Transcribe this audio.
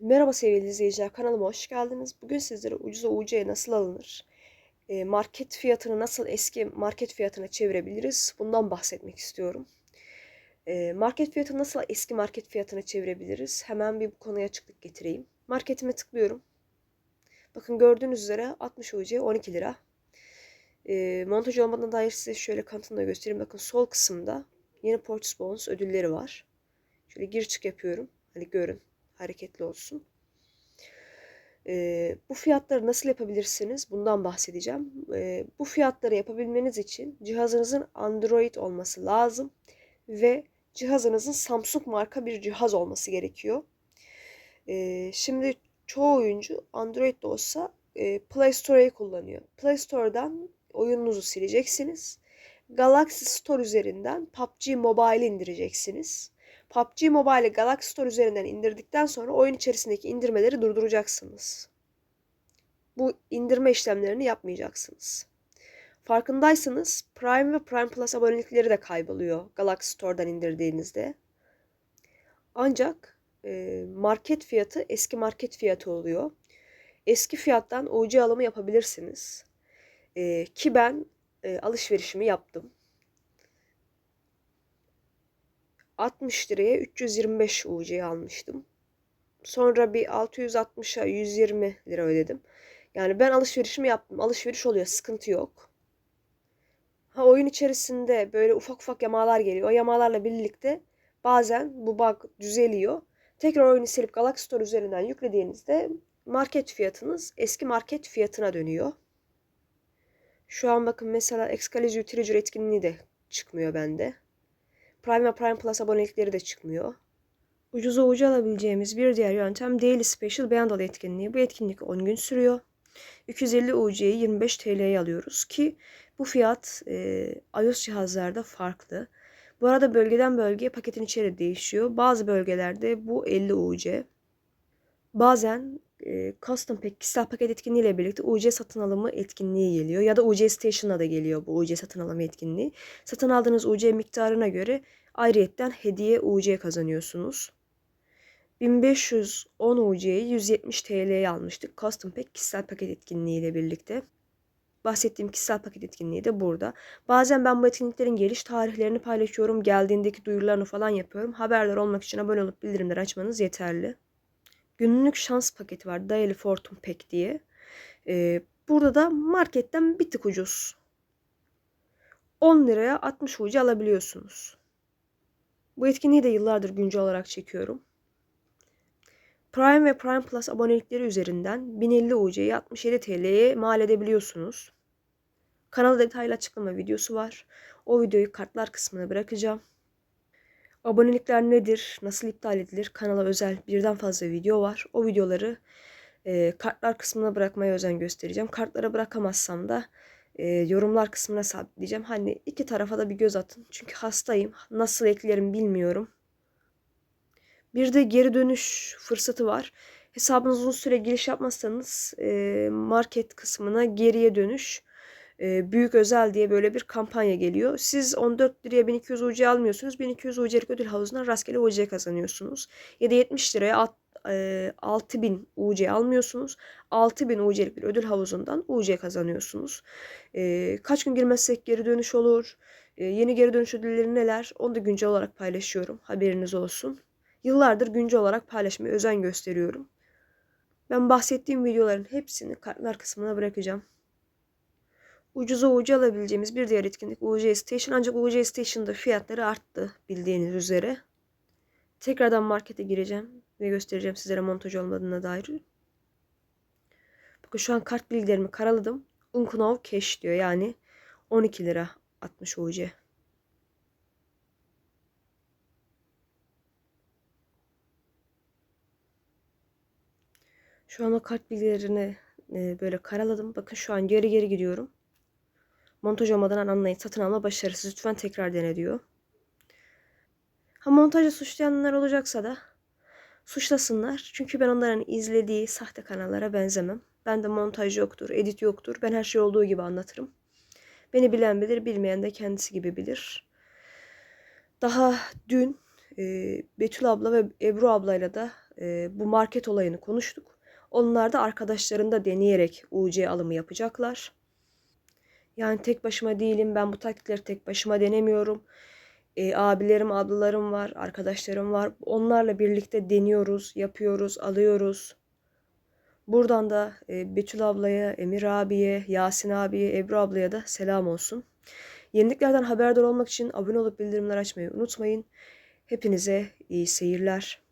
Merhaba sevgili izleyiciler, kanalıma hoş geldiniz. Bugün sizlere ucuza UC nasıl alınır, e, market fiyatını nasıl eski market fiyatına çevirebiliriz, bundan bahsetmek istiyorum. E, market fiyatını nasıl eski market fiyatına çevirebiliriz? Hemen bir bu konuya açıklık getireyim. Marketime tıklıyorum. Bakın gördüğünüz üzere 60 UC 12 lira. E, montaj olmadan dair size şöyle kanıtını da göstereyim. Bakın sol kısımda yeni Purchase Bonus ödülleri var. Şöyle gir çık yapıyorum. Hani görün hareketli olsun. Ee, bu fiyatları nasıl yapabilirsiniz? Bundan bahsedeceğim. Ee, bu fiyatları yapabilmeniz için cihazınızın Android olması lazım ve cihazınızın Samsung marka bir cihaz olması gerekiyor. Ee, şimdi çoğu oyuncu Android de olsa e, Play Store'yu kullanıyor. Play Store'dan oyununuzu sileceksiniz. Galaxy Store üzerinden PUBG Mobile indireceksiniz. PUBG Mobile Galaxy Store üzerinden indirdikten sonra oyun içerisindeki indirmeleri durduracaksınız. Bu indirme işlemlerini yapmayacaksınız. Farkındaysanız Prime ve Prime Plus abonelikleri de kayboluyor Galaxy Store'dan indirdiğinizde. Ancak e, market fiyatı eski market fiyatı oluyor. Eski fiyattan UC alımı yapabilirsiniz. E, ki ben e, alışverişimi yaptım. 60 liraya 325 UC almıştım. Sonra bir 660'a 120 lira ödedim. Yani ben alışverişimi yaptım. Alışveriş oluyor. Sıkıntı yok. Ha oyun içerisinde böyle ufak ufak yamalar geliyor. O yamalarla birlikte bazen bu bug düzeliyor. Tekrar oyunu silip Galaxy Store üzerinden yüklediğinizde market fiyatınız eski market fiyatına dönüyor. Şu an bakın mesela Excalibur Treasure etkinliği de çıkmıyor bende. Prime ve Prime Plus abonelikleri de çıkmıyor. Ucuza ucu alabileceğimiz bir diğer yöntem Daily Special Bundle etkinliği. Bu etkinlik 10 gün sürüyor. 250 UC'yi 25 TL'ye alıyoruz ki bu fiyat e, iOS cihazlarda farklı. Bu arada bölgeden bölgeye paketin içeri değişiyor. Bazı bölgelerde bu 50 UC. Bazen Custom Pack kişisel paket etkinliğiyle birlikte UC satın alımı etkinliği geliyor. Ya da UC Station'a da geliyor bu UC satın alımı etkinliği. Satın aldığınız UC miktarına göre ayrıyetten hediye UC kazanıyorsunuz. 1510 UC'yi 170 TL'ye almıştık. Custom Pack kişisel paket etkinliğiyle birlikte. Bahsettiğim kişisel paket etkinliği de burada. Bazen ben bu etkinliklerin geliş tarihlerini paylaşıyorum. Geldiğindeki duyurularını falan yapıyorum. Haberdar olmak için abone olup bildirimleri açmanız yeterli günlük şans paketi var. Daily Fortune Pack diye. Ee, burada da marketten bir tık ucuz. 10 liraya 60 ucu alabiliyorsunuz. Bu etkinliği de yıllardır güncel olarak çekiyorum. Prime ve Prime Plus abonelikleri üzerinden 1050 UC'yi 67 TL'ye mal edebiliyorsunuz. Kanalda detaylı açıklama videosu var. O videoyu kartlar kısmına bırakacağım. Abonelikler nedir? Nasıl iptal edilir? Kanala özel birden fazla video var. O videoları e, kartlar kısmına bırakmaya özen göstereceğim. Kartlara bırakamazsam da e, yorumlar kısmına sabitleyeceğim. Hani iki tarafa da bir göz atın. Çünkü hastayım. Nasıl eklerim bilmiyorum. Bir de geri dönüş fırsatı var. Hesabınız uzun süre giriş yapmazsanız e, market kısmına geriye dönüş e, büyük özel diye böyle bir kampanya geliyor. Siz 14 liraya 1200 UC almıyorsunuz. 1200 UC'lik ödül havuzundan rastgele UC kazanıyorsunuz. Ya da 70 liraya alt, e, 6000 UC almıyorsunuz. 6000 UC'lik bir ödül havuzundan UC kazanıyorsunuz. E, kaç gün girmezsek geri dönüş olur. E, yeni geri dönüş ödülleri neler? Onu da güncel olarak paylaşıyorum. Haberiniz olsun. Yıllardır güncel olarak paylaşmaya özen gösteriyorum. Ben bahsettiğim videoların hepsini kartlar kısmına bırakacağım ucuza ucu alabileceğimiz bir diğer etkinlik UC Station. Ancak UC Station'da fiyatları arttı bildiğiniz üzere. Tekrardan markete gireceğim ve göstereceğim sizlere montaj olmadığına dair. Bakın şu an kart bilgilerimi karaladım. Unkunov Cash diyor yani 12 lira 60 UC. Şu an o kart bilgilerini e, böyle karaladım. Bakın şu an geri geri gidiyorum. Montaj olmadan anlayın. Satın alma başarısız. Lütfen tekrar dene diyor. Ha montajı suçlayanlar olacaksa da suçlasınlar. Çünkü ben onların izlediği sahte kanallara benzemem. Ben de montaj yoktur, edit yoktur. Ben her şey olduğu gibi anlatırım. Beni bilen bilir, bilmeyen de kendisi gibi bilir. Daha dün e, Betül abla ve Ebru ablayla da e, bu market olayını konuştuk. Onlar da arkadaşlarında deneyerek UC alımı yapacaklar. Yani tek başıma değilim. Ben bu taktikleri tek başıma denemiyorum. E, abilerim, ablalarım var, arkadaşlarım var. Onlarla birlikte deniyoruz, yapıyoruz, alıyoruz. Buradan da e, Betül ablaya, Emir abiye, Yasin abiye, Ebru ablaya da selam olsun. Yeniliklerden haberdar olmak için abone olup bildirimler açmayı unutmayın. Hepinize iyi seyirler.